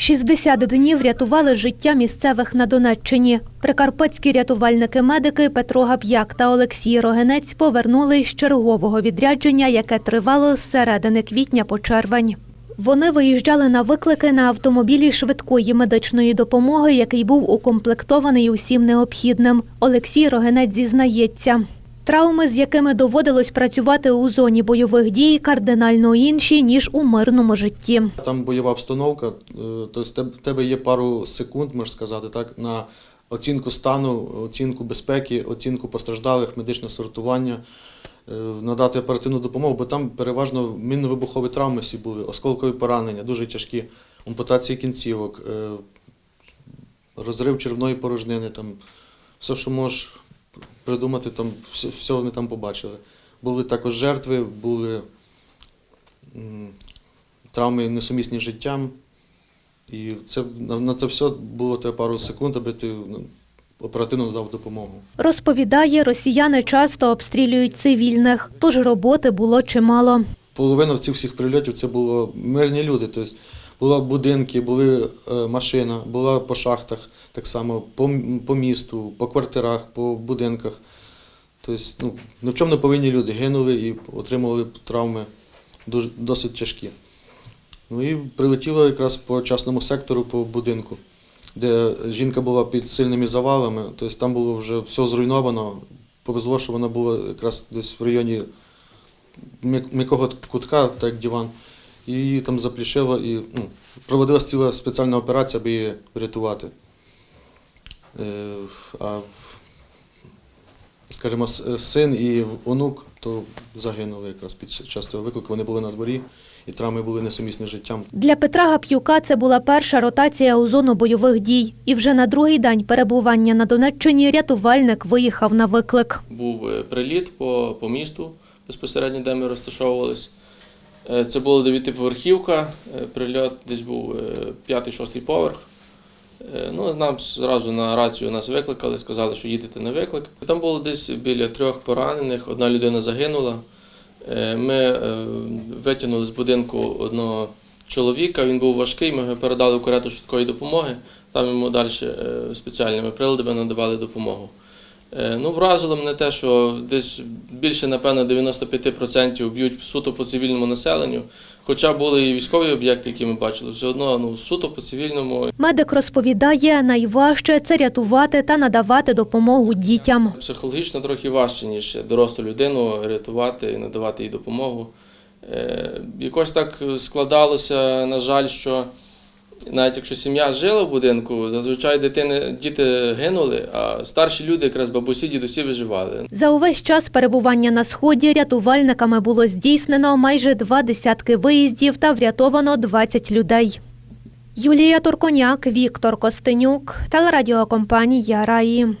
60 днів рятували життя місцевих на Донеччині. Прикарпатські рятувальники-медики Петро Гап'як та Олексій Рогенець повернули з чергового відрядження, яке тривало з середини квітня по червень. Вони виїжджали на виклики на автомобілі швидкої медичної допомоги, який був укомплектований усім необхідним. Олексій Рогенець зізнається. Травми, з якими доводилось працювати у зоні бойових дій, кардинально інші, ніж у мирному житті. Там бойова обстановка, е, тобто тебе- в тебе є пару секунд, можна сказати, так, на оцінку стану, оцінку безпеки, оцінку постраждалих, медичне сортування, е, надати оперативну допомогу, бо там переважно мінно-вибухові травми всі були, осколкові поранення, дуже тяжкі, ампутації кінцівок, е, розрив червної порожнини, там, все, що можеш придумати, там, все, все ми там побачили. Були також жертви, були травми несумісні з життям. І це, на, на це все було те пару секунд, аби ти ну, оперативно надав допомогу. Розповідає, росіяни часто обстрілюють цивільних, тож роботи було чимало. Половина цих всіх прильотів це було мирні люди. Тобто були будинки, були е, машина, була по шахтах, так само по, по місту, по квартирах, по будинках. Тобто, ну, в чому не повинні люди гинули і отримували травми досить тяжкі. Ну і прилетіло якраз по частному сектору, по будинку, де жінка була під сильними завалами, тобто там було вже все зруйновано. Повезло, що вона була якраз десь в районі м'якого кутка, так як диван, і її там заплішило, і ну, проводилась ціла спеціальна операція, аби її врятувати. Е, а, скажімо, син і онук то загинули якраз під час того виклику. Вони були на дворі, і травми були несумісні з життям. Для Петра Гап'юка це була перша ротація у зону бойових дій. І вже на другий день перебування на Донеччині рятувальник виїхав на виклик. був е, приліт по, по місту, безпосередньо, де ми розташовувались. Е, Це була дев'ятиповерхівка, е, прильот десь був е, п'ятий-шостий поверх. Ну, нам зразу на рацію нас викликали, сказали, що їдете на виклик. Там було десь біля трьох поранених, одна людина загинула. Ми витягнули з будинку одного чоловіка, він був важкий, ми його передали в карету швидкої допомоги. Там йому далі спеціальними приладами надавали допомогу. Е, Ну, вразило мене те, що десь більше, напевно, 95% б'ють суто по цивільному населенню. Хоча були і військові об'єкти, які ми бачили, все одно ну, суто по цивільному. Медик розповідає, найважче це рятувати та надавати допомогу дітям. Психологічно трохи важче, ніж дорослу людину рятувати і надавати їй допомогу. Е, Якось так складалося, на жаль, що навіть якщо сім'я жила в будинку, зазвичай дитини, діти гинули, а старші люди, якраз бабусі, дідусі виживали. За увесь час перебування на сході рятувальниками було здійснено майже два десятки виїздів та врятовано 20 людей. Юлія Турконяк, Віктор Костенюк, телерадіокомпанія Раї.